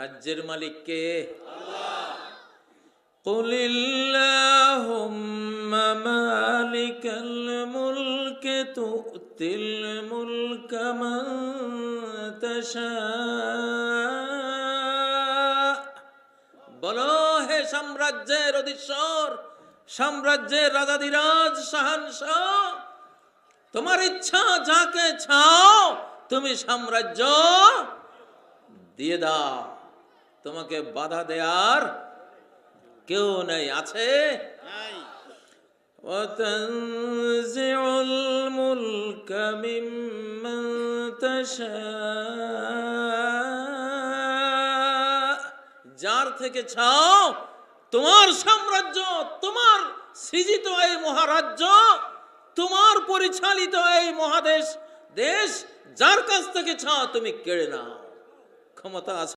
রাজ্যের মালিক কে আল্লাহ মালিকাল মুলকে মুলক বলো হে সাম্রাজ্যের অধীশ্বর, সাম্রাজ্যের রাজাধিরাজ সাহানস তোমার ইচ্ছা যাকে চাও, তুমি সাম্রাজ্য দিয়ে দাও। তোমাকে বাধা দেয়ার কেউ নেই আছে وتنزع الملك ممن تشاء যার থেকে ছাও তোমার সাম্রাজ্য তোমার সৃজিত এই মহারাজ্য তোমার পরিচালিত এই মহাদেশ দেশ যার কাছ থেকে ছাও তুমি কেড়ে নাও ক্ষমতা আছে